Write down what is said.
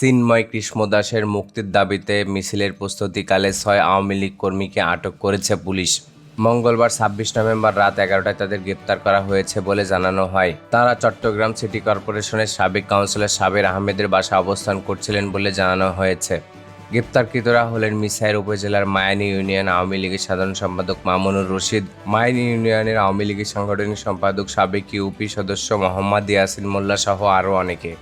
চিন্ময় কৃষ্ণদাসের মুক্তির দাবিতে মিছিলের প্রস্তুতিকালে ছয় আওয়ামী লীগ কর্মীকে আটক করেছে পুলিশ। মঙ্গলবার ছাব্বিশ নভেম্বর রাত এগারোটায় তাদের গ্রেপ্তার করা হয়েছে বলে জানানো হয়। তারা চট্টগ্রাম সিটি কর্পোরেশনের সাবেক কাউন্সিলর সাবের আহমেদের বাসা অবস্থান করছিলেন বলে জানানো হয়েছে। গ্রেপ্তারকৃতরা হলেন মিসাইর উপজেলার মায়ানী ইউনিয়ন আওয়ামী লীগের সাধারণ সম্পাদক মামুনুর রশিদ, মায়ানী ইউনিয়নের আওয়ামী লীগের সাংগঠনিক সম্পাদক সাবেক ইউপি সদস্য মোহাম্মদ ইয়াসিন মোল্লা সহ আরও অনেকে।